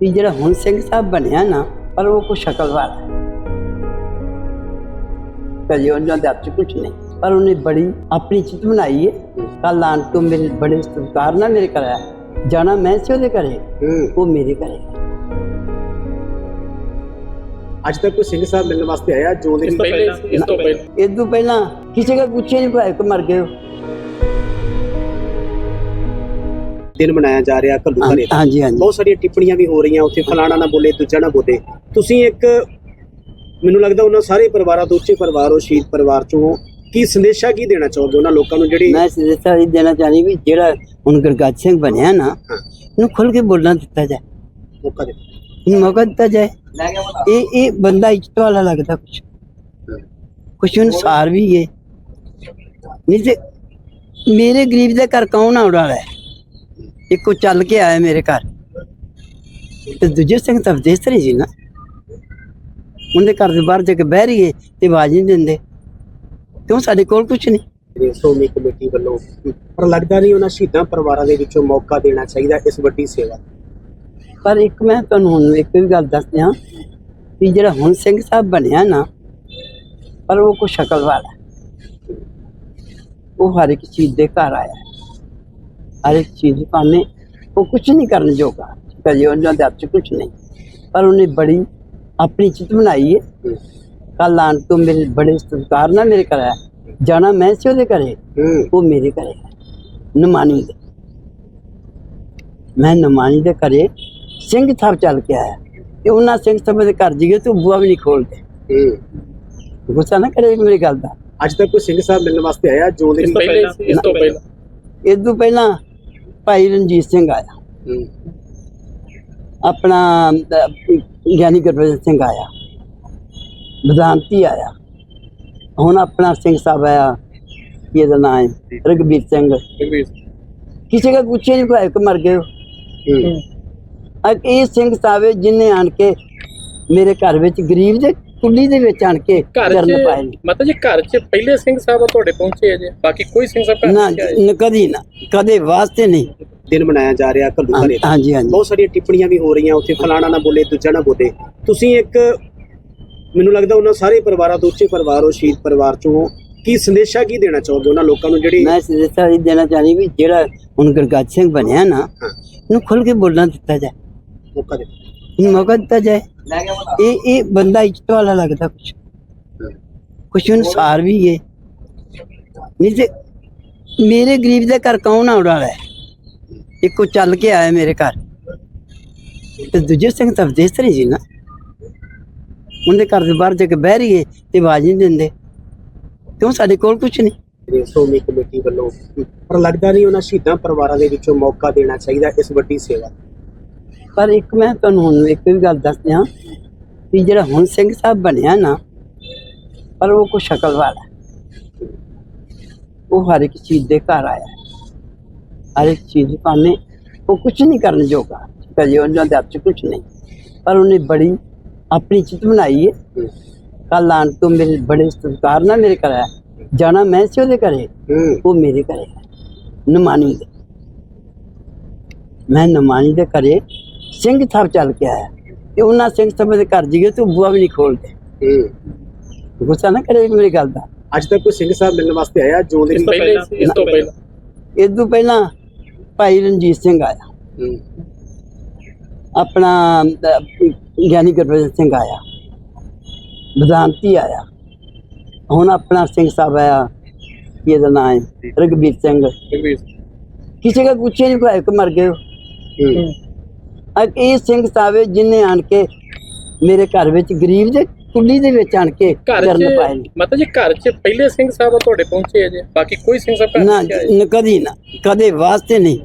ਵੀ ਜਿਹੜਾ ਹੁਣ ਸਿੰਘ ਸਾਹਿਬ ਬਣਿਆ ਨਾ ਪਰ ਉਹ ਕੋ ਸ਼ਕਲ ਵਾਲਾ ਹੈ। ਕਦੇ ਉਹਨਾਂ ਦੇ ਹੱਥ 'ਚ ਕੁਝ ਨਹੀਂ ਪਰ ਉਹਨੇ ਬੜੀ ਆਪਣੀ ਚਿੱਤ ਬਣਾਈ ਹੈ ਕੱਲ ਆਣ ਤੋਂ ਮੇਰੇ ਬੜੇ ਸਤਿਕਾਰ ਨਾਲ ਮੇਰੇ ਘਰ ਆਇਆ ਜਾਣਾ ਮੈਂ ਸੀ ਉਹਦੇ ਘਰੇ ਹੂੰ ਉਹ ਮੇਰੇ ਘਰੇ ਅੱਜ ਤੱਕ ਕੋਈ ਸਿੰਘ ਸਾਹਿਬ ਮਿਲਣ ਵਾਸਤੇ ਆਇਆ ਜੋ ਦੇ ਇਸ ਤੋਂ ਪਹਿਲਾਂ ਇਸ ਤੋਂ ਪਹਿਲਾਂ ਇਹ ਤੋਂ ਪਹਿਲਾਂ ਕਿਸੇ ਦਾ ਪੁੱਛੇ ਨਹੀਂ ਭਾਈ ਕਿ ਮਰ ਗਏ ਹੋ। ਦਿਨ ਮਨਾਇਆ ਜਾ ਰਿਹਾ ਕੱਲੂ ਘਰੇ। ਦਾ। ਹਾਂਜੀ ਹਾਂਜੀ। ਬਹੁਤ ਸਾਰੀਆਂ ਟਿੱਪਣੀਆਂ ਵੀ ਹੋ ਰਹੀਆਂ ਉੱਥੇ ਫਲਾਣਾ ਨਾ ਬੋਲੇ ਦੂਜਾ ਨਾ ਬੋਲੇ। ਤੁਸੀਂ ਇੱਕ ਮੈਨੂੰ ਲੱਗਦਾ ਉਹਨਾਂ ਸਾਰੇ ਪਰਿਵਾਰਾਂ ਤੋਂ ਉੱਚੇ ਪਰਿਵਾਰ ਹੋ ਸ਼ਹੀਦ ਪਰਿਵਾਰ ਚੋਂ ਕੀ ਸੰਦੇਸ਼ਾ ਕੀ ਦੇਣਾ ਚਾਹੋਗੇ ਉਹਨਾਂ ਲੋਕਾਂ ਨੂੰ ਜਿਹੜੀ ਮੈਂ ਸਿੱਧਾ ਇਹ ਦੇਣਾ ਚਾਹਨੀ ਵੀ ਜਿਹੜਾ ਹੁਣ ਗੁਰਗੱਜ ਸਿੰਘ ਬਣਿਆ ਨਾ ਇਹਨੂੰ ਖੁੱਲ ਕੇ ਬੋਲਣਾ ਦਿੱਤਾ ਜਾਏ। ਮੌਕਾ ਦੇ ਇਹਨੂੰ ਮੌਕਾ ਦਿੱਤਾ ਜਾਏ। ਇਹ ਇਹ ਬੰਦਾ ਇੱਜ਼ਤ ਵਾਲਾ ਲੱਗਦਾ ਕੁਛ। ਕੁਛ ਅਨੁਸਾਰ ਵੀ ਹੈ ਨਹੀਂ ਤੇ ਮੇਰੇ ਗਰੀਬ ਦੇ ਘਰ ਕੌਣ ਆਉਣ ਵਾਲਾ ਹੈ? ਇੱਕੋ ਚੱਲ ਕੇ ਆਇਆ ਮੇਰੇ ਘਰ। ਤੇ ਦੂਜੇ ਸਿੰਘ ਤਾਂ ਵਿਦੇਸ਼ਰੀ ਸੀ ਨਾ। ਉਹਦੇ ਘਰ ਦੇ ਬਾਹਰ ਜਾ ਕੇ ਬਹਿ ਰਹੀਏ ਤੇ ਆਵਾਜ਼ ਨਹੀਂ ਦਿੰਦੇ। ਕਿਉਂ? ਸਾਡੇ ਕੋਲ ਕੁਛ ਨਹੀਂ। ਸ਼੍ਰੋਮਣੀ ਕਮੇਟੀ ਵੱਲੋਂ ਪਰ ਲੱਗਦਾ ਨਹੀਂ ਉਹਨਾਂ ਸ਼ਹੀਦਾਂ ਪਰਿਵਾਰਾਂ ਦੇ ਵਿੱਚੋਂ ਮੌਕਾ ਦੇਣਾ ਚਾਹੀਦਾ ਇਸ ਵੱਡੀ ਸੇਵਾ ਪਰ ਇੱਕ ਮੈਂ ਤੁਹਾਨੂੰ ਹੁਣ ਇੱਕ ਵੀ ਗੱਲ ਦੱਸ ਦਿਆਂ ਵੀ ਜਿਹੜਾ ਹੁਣ ਸਿੰਘ ਸਾਹਿਬ ਬਣਿਆ ਨਾ ਪਰ ਉਹ ਕੋ ਸ਼ਕਲ ਵਾਲਾ ਹੈ। ਉਹ ਹਰ ਇੱਕ ਚੀਜ਼ ਦੇ ਘਰ ਆਇਆ। ਇੱਕ ਚੀਜ਼ ਭਾਵੇਂ ਉਹ ਕੁਝ ਨਹੀਂ ਕਰਨ ਜੋਗਾ ਕਦੇ ਉਹਨਾਂ ਦੇ ਹੱਥ 'ਚ ਕੁਝ ਨਹੀਂ। ਪਰ ਉਹਨੇ ਬੜੀ ਆਪਣੀ ਚਿੱਤ ਬਣਾਈ ਹੈ ਕੱਲ ਆਣ ਤੋਂ ਮੇਰੇ ਬੜੇ ਸਤਿਕਾਰ ਨਾਲ ਮੇਰੇ ਘਰ ਆਇਆ। ਜਾਣਾ ਮੈਂ ਸੀ ਉਹਦੇ ਘਰੇ? ਉਹ ਮੇਰੇ ਘਰੇ ਹੈ, ਨਿਮਾਣੀ ਦੇ। ਮੈਂ ਨਿਮਾਣੀ ਦੇ ਘਰੇ ਸਿੰਘ ਸਾਹਿਬ ਚੱਲ ਕੇ ਆਇਆ। ਤੇ ਉਹਨਾਂ ਸਿੰਘ ਸਾਹਿਬ ਦੇ ਘਰ ਜੀਏ ਤੂੰ ਬੂਆ ਵੀ ਨਹੀਂ ਖੋਲਦੇ ਹੂੰ। ਗੁੱਸਾ ਨਾ ਕਰੇ ਮੇਰੀ ਗੱਲ ਦਾ। ਅੱਜ ਤੱਕ ਕੋਈ ਸਿੰਘ ਸਾਹਿਬ ਮਿਲਣ ਵਾਸਤੇ ਆਇਆ? ਜੋ ਦੇ ਇਸ ਤੋਂ ਪਹਿਲਾਂ ਇਸ ਤੋਂ ਪਹਿਲਾਂ। ਇਹ ਤੋਂ ਪਹਿਲਾਂ ਭਾਈ ਰਣਜੀਤ ਸਿੰਘ ਆਇਆ। ਆਪਣਾ ਗਿਆਨੀ ਗੁਰਬਚਨ ਸਿੰਘ ਆਇਆ। ਵਿਦਾਂਤੀ ਆਇਆ। ਹੁਣ ਆਪਣਾ ਸਿੰਘ ਸਾਹਿਬ ਆਇਆ। ਕੀ ਇਹਦਾ ਨਾਮ ਹੈ? ਰਗਵੀਰ ਸਿੰਘ। ਕਿਸੇ ਦਾ ਪੁੱਛੇ ਨਹੀਂ ਭਾਈ ਕਿ ਮਰ ਗਏ ਹੋ। ਇਹ ਸਿੰਘ ਸਾਹਿਬ ਜਿਨੇ ਆਣ ਕੇ ਮੇਰੇ ਘਰ ਵਿੱਚ ਗਰੀਬ ਦੇ ਕੁੱਲੀ ਦੇ ਵਿੱਚ ਆਣ ਕੇ ਘਰ ਚਰਨ ਪਾਏ ਚ। ਮਤਲਬ ਜੀ ਘਰ ਚ ਪਹਿਲੇ ਸਿੰਘ ਸਾਹਿਬ ਤੁਹਾਡੇ ਪਹੁੰਚੇ ਅਜੇ ਬਾਕੀ ਕੋਈ ਸਿੰਘ ਸਾਹਿਬ ਘਰ ਨਾ ਨਹੀਂ ਆਏ। ਨ- ਕਦੀ ਨਾ ਕਦੇ ਵਾਸਤੇ ਨਹੀਂ। ਦਿਨ ਮਨਾਇਆ ਜਾ ਰਿਹਾ ਕੱਲੂ ਘਰੇ ਦਾ। ਹਾਂਜੀ ਹਾਂਜੀ। ਬਹੁਤ ਸਾਰੀਆਂ ਟਿੱਪਣੀਆਂ ਵੀ ਹੋ ਰਹੀਆਂ ਉੱਥੇ ਫਲਾਣਾ ਨਾ ਬੋਲੇ ਦੂਜਾ ਨਾ ਬੋਲੇ। ਤੁਸੀਂ ਇੱਕ ਮੈਨੂੰ ਲੱਗਦਾ ਉਹਨਾਂ ਸਾਰੇ ਪਰਿਵਾਰਾਂ ਤੋਂ ਉੱਚੇ ਪਰਿਵਾਰ ਹੋ ਸ਼ਹੀਦ ਪਰਿਵਾਰ ਚੋਂ। ਕੀ ਸੰਦੇਸ਼ਾ ਕੀ ਦੇਣਾ ਚਾਹੋਗੇ ਉਹਨਾਂ ਲੋਕਾਂ ਨੂੰ ਜਿਹੜੀ ਮੈਂ ਸਿੱਧਾ ਇਹ ਦੇਣਾ ਚਾਹਨੀ ਵੀ ਜਿਹੜਾ ਹੁਣ ਗੁਰਗੱਜ ਸਿੰਘ ਬਣਿਆ ਨਾ ਹਾਂ, ਇਹਨੂੰ ਖੁੱਲ ਕੇ ਬੋਲਣਾ ਦਿੱਤਾ ਜਾਏ। ਮੌਕਾ ਦੇ ਇਹਨੂੰ ਮੌਕਾ ਦਿੱਤਾ ਜਾਏ। ਇਹ ਇਹ ਬੰਦਾ ਇੱਜ਼ਤ ਵਾਲਾ ਲੱਗਦਾ ਕੁਛ। ਕੁਛ ਅਨੁਸਾਰ ਵੀ ਹੈ ਨਹੀਂ ਤੇ ਮੇਰੇ ਗਰੀਬ ਦੇ ਘਰ ਕੌਣ ਆਉਣ ਵਾਲਾ ਹੈ? ਇੱਕੋ ਚੱਲ ਕੇ ਆਇਆ ਮੇਰੇ ਘਰ। ਤੇ ਦੂਜੇ ਸਿੰਘ ਤਾਂ ਵਿਦੇਸ਼ਰੀ ਸੀ ਨਾ। ਉਹਦੇ ਘਰ ਦੇ ਬਾਹਰ ਜਾ ਕੇ ਬਹਿ ਰਹੀਏ ਤੇ ਆਵਾਜ਼ ਨਹੀਂ ਦਿੰਦੇ। ਕਿਉਂ? ਸਾਡੇ ਕੋਲ ਕੁਛ ਨਹੀਂ। ਸ਼੍ਰੋਮਣੀ ਕਮੇਟੀ ਵੱਲੋਂ। ਪਰ ਲੱਗਦਾ ਨਹੀਂ ਉਹਨਾਂ ਸ਼ਹੀਦਾਂ ਪਰਿਵਾਰਾਂ ਦੇ ਵਿੱਚੋਂ ਮੌਕਾ ਦੇਣਾ ਚਾਹੀਦਾ ਇਸ ਵੱਡੀ ਸੇਵਾ। ਪਰ ਇੱਕ ਮੈਂ ਤੁਹਾਨੂੰ ਹੁਣ ਇੱਕ ਵੀ ਗੱਲ ਦੱਸ ਦਿਆਂ ਵੀ ਜਿਹੜਾ ਹੁਣ ਸਿੰਘ ਸਾਹਿਬ ਬਣਿਆ ਨਾ ਪਰ ਉਹ ਕੋ ਸ਼ਕਲ ਵਾਲਾ ਹੈ। ਉਹ ਹਰ ਇੱਕ ਚੀਜ਼ ਦੇ ਘਰ ਆਇਆ ਹੈ। ਹਰ ਇੱਕ ਚੀਜ਼ ਭਾਵੇਂ ਉਹ ਕੁਝ ਨਹੀਂ ਕਰਨ ਜੋਗਾ ਕਦੇ ਉਹਨਾਂ ਦੇ ਹੱਥ 'ਚ ਕੁਝ ਨਹੀਂ। ਪਰ ਉਹਨੇ ਬੜੀ ਆਪਣੀ ਚਿੱਤ ਬਣਾਈ ਹੈ। ਕੱਲ ਆਣ ਤੋਂ ਮੇਰੇ ਬੜੇ ਸਤਿਕਾਰ ਨਾਲ ਮੇਰੇ ਘਰ ਆਇਆ। ਜਾਣਾ ਮੈਂ ਸੀ ਉਹਦੇ ਘਰੇ? ਹੂੰ। ਉਹ ਮੇਰੇ ਘਰੇ ਹੈ, ਨਿਮਾਣੀ ਦੇ। ਮੈਂ ਨਿਮਾਣੀ ਦੇ ਘਰੇ ਸਿੰਘ ਸਾਹਿਬ ਚੱਲ ਕੇ ਆਇਆ ਤੇ ਉਹਨਾਂ ਸਿੰਘ ਸਾਹਿਬ ਦੇ ਘਰ ਜੀਏ ਤੂੰ ਬੂਆ ਵੀ ਨਹੀਂ ਖੋਲਦੇ। ਹੂੰ। ਗੁੱਸਾ ਨਾ ਕਰੇ ਮੇਰੀ ਗੱਲ ਦਾ। ਅੱਜ ਤੱਕ ਕੋਈ ਸਿੰਘ ਸਾਹਿਬ ਮਿਲਣ ਵਾਸਤੇ ਆਇਆ ਜੋ ਦੇ ਇਸ ਤੋਂ ਪਹਿਲਾਂ ਇਸ ਤੋਂ ਪਹਿਲਾਂ। ਇਹ ਤੋਂ ਪਹਿਲਾਂ ਭਾਈ ਰਣਜੀਤ ਸਿੰਘ ਆਇਆ। ਹੂੰ। ਆਪਣਾ ਗਿਆਨੀ ਗੁਰਬਚਨ ਸਿੰਘ ਆਇਆ। ਵਿਦਾਂਤੀ ਆਇਆ। ਹੁਣ ਆਪਣਾ ਸਿੰਘ ਸਾਹਿਬ ਆਇਆ। ਕੀ ਇਹਦਾ ਨਾਮ ਹੈ? ਰਗਵੀਰ ਸਿੰਘ। ਕਿਸੇ ਦਾ ਪੁੱਛੇ ਨਹੀਂ ਭਾਈ ਕਿ ਮਰ ਗਏ ਇਹ ਸਿੰਘ ਹੈ ਜਿਨੇ ਆਣ ਕੇ ਮੇਰੇ ਘਰ ਵਿੱਚ ਗਰੀਬ ਦੇ ਕੁੱਲੀ ਦੇ ਵਿੱਚ ਆਣ ਕੇ ਚਰਨ ਪਾਏ ਨੇ। ਮਤਲਬ ਜੀ ਘਰ ਚ ਪਹਿਲੇ ਸਿੰਘ ਸਾਹਿਬ ਤੁਹਾਡੇ ਪਹੁੰਚੇ ਅਜੇ। ਬਾਕੀ ਕੋਈ ਸਿੰਘ ਸਾਹਿਬ ਨ- ਕਦੀ ਨਾ ਕਦੇ ਵਾਸਤੇ ਨਹੀਂ।